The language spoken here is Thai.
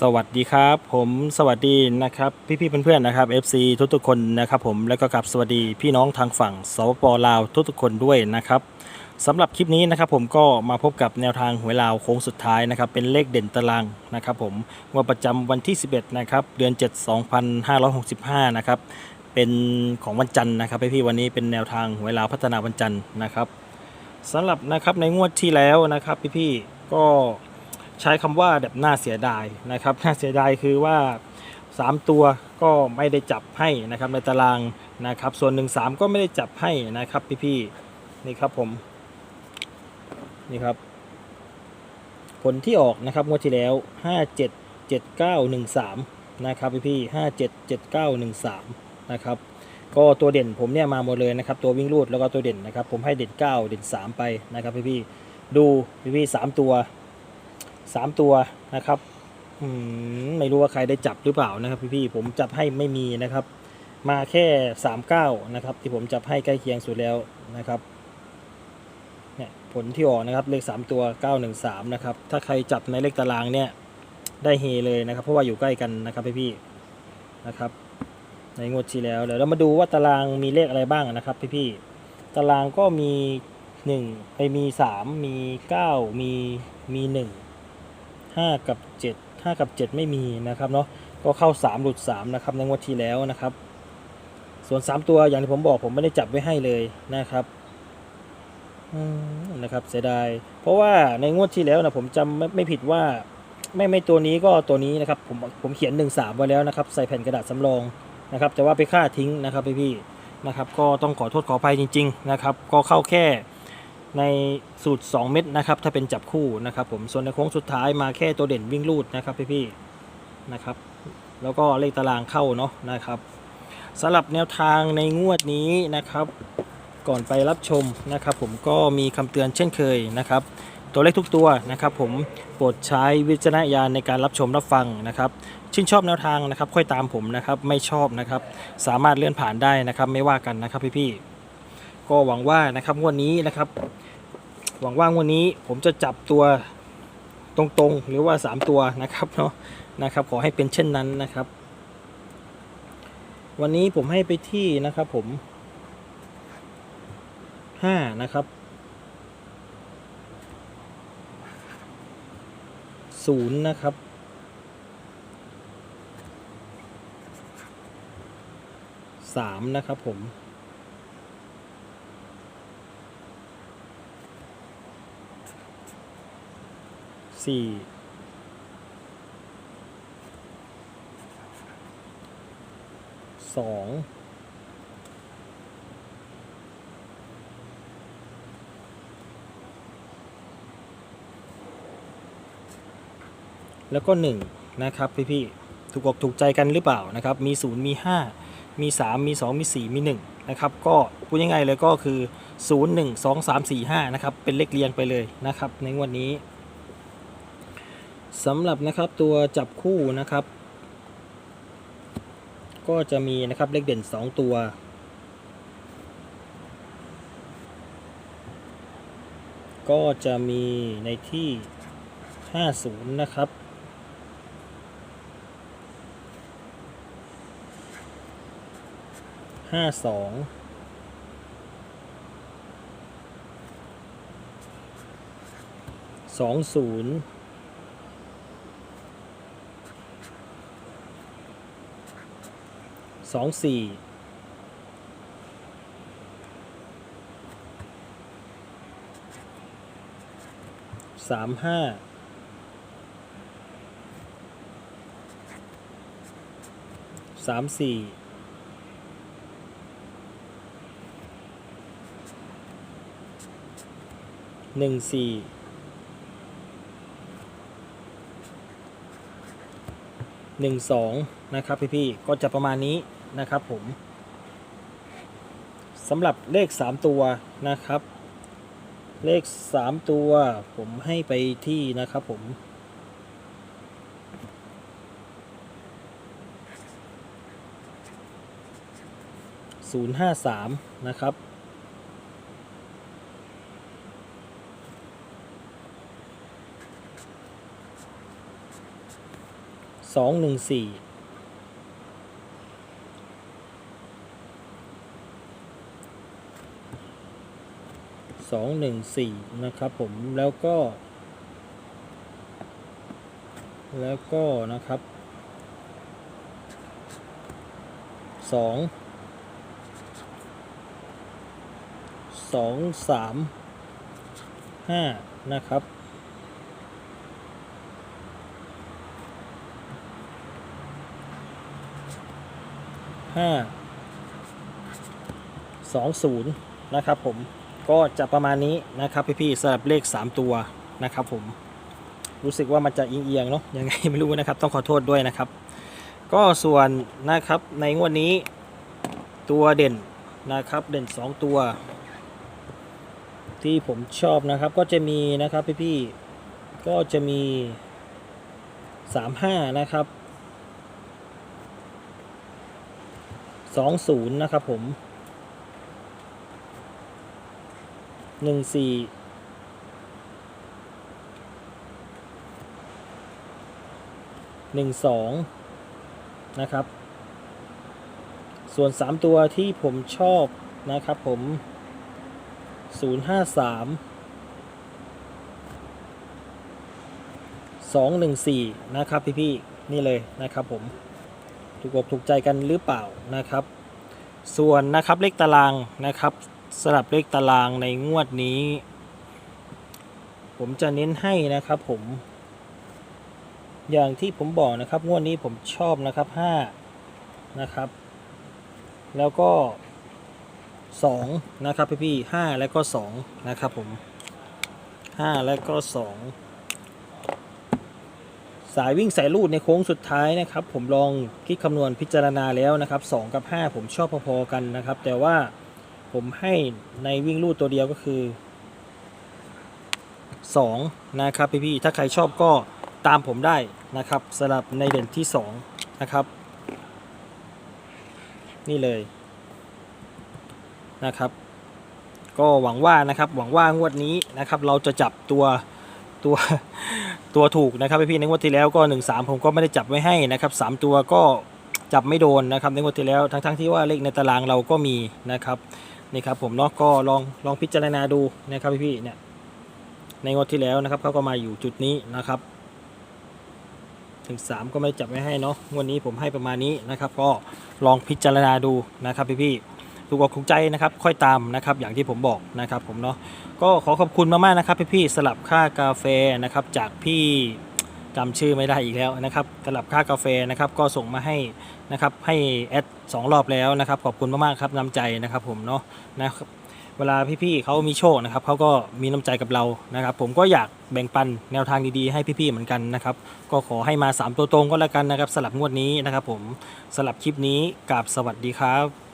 สวัสดีครับผมสวัสดีนะครับพี่ๆเพื่อนๆนะครับ FC ทุกๆคนนะครับผมแล้วก็กับสวัสดีพี่น้องทางฝั่งสปปลาวทุกๆคนด้วยนะครับสำหรับคลิปนี้นะครับผมก็มาพบกับแนวทางหวยลาวโค้งสุดท้ายนะครับเป็นเลขเด่นตารางนะครับผมงวดประจำวันที่ 11นะครับเดือน 7 2565นะครับเป็นของวันจันทร์นะครับพี่ๆวันนี้เป็นแนวทางหวยลาวพัฒนาวันจันทร์นะครับสำหรับนะครับในงวดที่แล้วนะครับพี่ๆก็ ใช้คำว่าแบบน่าเสียดายนะครับน่าเสียดายคือว่า 3 ตัวก็ไม่ได้จับให้นะครับในตารางนะครับส่วน 1 3 ก็ไม่ได้จับให้นะครับพี่ๆนี่ครับผมนี่ครับผลที่ออกนะครับงวดที่แล้ว 5 7 7 9 1 3นะครับพี่ๆ5 7 7 9 1 3นะครับก็ตัวเด่นผมเนี่ยมาหมดเลยนะครับตัววิ่งรูดแล้วก็ตัวเด่นนะครับผมให้เด่น 9 เด่น 3 ไปนะครับพี่ๆดูพี่ๆสามตัว สามตัวนะครับไม่รู้ว่าใครได้จับหรือเปล่านะครับพี่ๆผมจับให้ไม่มีนะครับ มาแค่สามเก้านะครับ ที่ผมจับให้ใกล้เคียงสุดแล้วนะครับเนี่ยผลที่ออกนะครับเลขสามตัวเก้าหนึ่งสามนะครับถ้าใครจับในเลขตารางเนี่ยได้เฮเลยนะครับเพราะว่าอยู่ใกล้กันนะครับพี่ๆนะครับ ในงวดที่แล้วเดี๋ยวเรามาดูว่าตารางมีเลขอะไรบ้างนะครับพี่ๆตารางก็มีหนึ่งไปมีสามมีเก้ามีมีหนึ่ง 5 กับ 7 5 กับ 7 ไม่มีนะครับเนาะก็เข้า 3 หลุด 3 นะครับในงวดที่แล้วนะครับ ส่วน 3 ตัวอย่างที่ผมบอกผมไม่ได้จับไว้ให้เลยนะครับนะครับเสียดายเพราะว่าในงวดที่แล้วนะผมจำไม่ไม่ผิดว่าไม่ไม่ตัวนี้ก็ตัวนี้นะครับผมผมเขียน 1 3 ไว้แล้วนะครับ ใส่แผ่นกระดาษสำรองนะครับแต่ว่าไปค่าทิ้งนะครับพี่ๆนะครับ ก็ต้องขอโทษขออภัยจริง ๆ นะครับ ก็เข้าแค่ ในสูตร 2 เม็ดนะครับ ถ้าเป็นจับคู่นะครับ ผมส่วนในโค้งสุดท้ายมาแค่ตัวเด่นวิ่งลูดนะครับพี่ๆนะครับ แล้วก็เลขตารางเข้าเนาะนะครับสำหรับแนวทางในงวดนี้นะครับ ก่อนไปรับชมนะครับ ผมก็มีคำเตือนเช่นเคยนะครับ ตัวเลขทุกตัวนะครับ ผมโปรดใช้วิจารณญาณในการรับชมรับฟังนะครับชื่นชอบแนวทางนะครับ ค่อยตามผมนะครับ ไม่ชอบนะครับ สามารถเลื่อนผ่านได้นะครับ ไม่ว่ากันนะครับพี่ๆก็หวังว่านะครับงวดนี้นะครับ หวังว่างวันนี้ผมจะจับตัวตรงๆ หรือว่า 3 ตัวนะครับเนาะนะครับ ขอให้เป็นเช่นนั้นนะครับ วันนี้ผมให้ไปที่นะครับผม 5 นะครับ 0 นะครับ3นะครับผม สี่สองแล้วก็หนึ่งนะครับพี่ๆถูกอกถูกใจกันหรือเปล่านะครับมีศูนย์มีห้ามีสามมีสองมีสี่มีหนึ่งนะครับก็พูดง่ายๆเลยก็คือศูนย์หนึ่งสองสามสี่ห้านะครับเป็นเลขเรียงไปเลยนะครับในงวดนี้ สำหรับนะครับตัวจับคู่นะครับ ก็จะมีนะครับเลขเด่น 2 ตัว ก็จะมีในที่ 50 นะครับ ห้าสองสองศูนย์ สองสี่สามห้าสามสี่หนึ่งสี่หนึ่งสองนะครับพี่ๆก็จะประมาณนี้ นะครับผมสำหรับเลข 3 ตัวนะครับ เลข 3 ตัวผมให้ไปที่นะครับผม053นะครับสองหนึ่งสี่สองหนึ่งสี่ นะครับผมแล้วก็ แล้วก็นะครับสองสองสามห้านะครับห้าสองศูนย์นะครับผม ก็จะประมาณนี้นะครับพี่ๆสำหรับเลข 3 ตัวนะครับผมรู้สึกว่ามันจะเอียงๆเนาะยังไงไม่รู้นะครับ ต้องขอโทษด้วยนะครับ ก็ส่วนนะครับในงวดนี้ตัวเด่นนะครับเด่น 2 ตัว ที่ผมชอบนะครับก็จะมีนะครับพี่ๆก็จะมี 35 นะครับสองศูนย์นะครับผม หนึ่งสี่หนึ่งสองนะครับ ส่วนสามตัวที่ผมชอบนะครับผมศูนย์ห้าสามสองหนึ่งสี่นะครับพี่ๆนี่เลยนะครับผม ถูกอกถูกใจกันหรือเปล่านะครับ ส่วนนะครับเลขตารางนะครับ สลับเลขตารางในงวดนี้ ผมจะเน้นให้นะครับผม อย่างที่ผมบอกนะครับ งวดนี้ผมชอบนะครับ5นะครับ แล้วก็2นะครับพี่พี่ๆ5แล้วก็2นะครับผม5แล้วก็ 2 สายวิ่งสายลูดในโค้งสุดท้ายนะครับ ผมลองคิดคำนวณพิจารณาแล้วนะครับ 2 กับ 5 ผมชอบพอๆกันนะครับ แต่ว่า ผมให้ในวิ่งลูดตัวเดียวก็คือ 2 นะครับพี่ๆถ้าใครชอบก็ตามผมได้นะครับสำหรับในเด่นที่ 2 นะครับ นี่เลยนะครับ ก็หวังว่านะครับหวังว่างวดนี้นะครับ เราจะจับตัวตัวตัวถูกนะครับพี่ๆในงวดที่แล้วก็ 1 3 ผมก็ไม่ได้จับไว้ให้นะครับ 3 ตัวก็จับไม่โดนนะครับในงวดที่แล้วทั้งๆที่ว่าเลขในตารางเราก็มีนะครับ นี่ครับผมเนาะก็ลองลองพิจารณาดูนะครับพี่ๆเนี่ยในงวดที่แล้วนะครับเขาก็มาอยู่จุดนี้นะครับ ถึง 3 ก็ไม่จับไว้ให้เนาะงวดนี้ผมให้ประมาณนี้นะครับ ก็ลองพิจารณาดูนะครับพี่ๆถูกอกถูกใจนะครับ ค่อยตามนะครับ อย่างที่ผมบอกนะครับผมเนาะก็ขอขอบคุณมากๆนะครับพี่ๆสลับค่ากาแฟนะครับจากพี่ จำชื่อไม่ได้อีกแล้วนะครับสลับค่ากาแฟนะครับก็ส่งมาให้นะครับให้แอดสองรอบแล้วนะครับขอบคุณมากๆครับน้ำใจนะครับผมเนาะนะครับเวลาพี่ๆเขามีโชคนะครับเขาก็มีน้ำใจกับเรานะครับ ผมก็อยากแบ่งปันแนวทางดีๆให้พี่ๆเหมือนกันนะครับ ก็ขอให้มา 3 ตัวตรงก็แล้วกันนะครับสลับงวดนี้นะครับ ผมสลับคลิปนี้กับสวัสดีครับ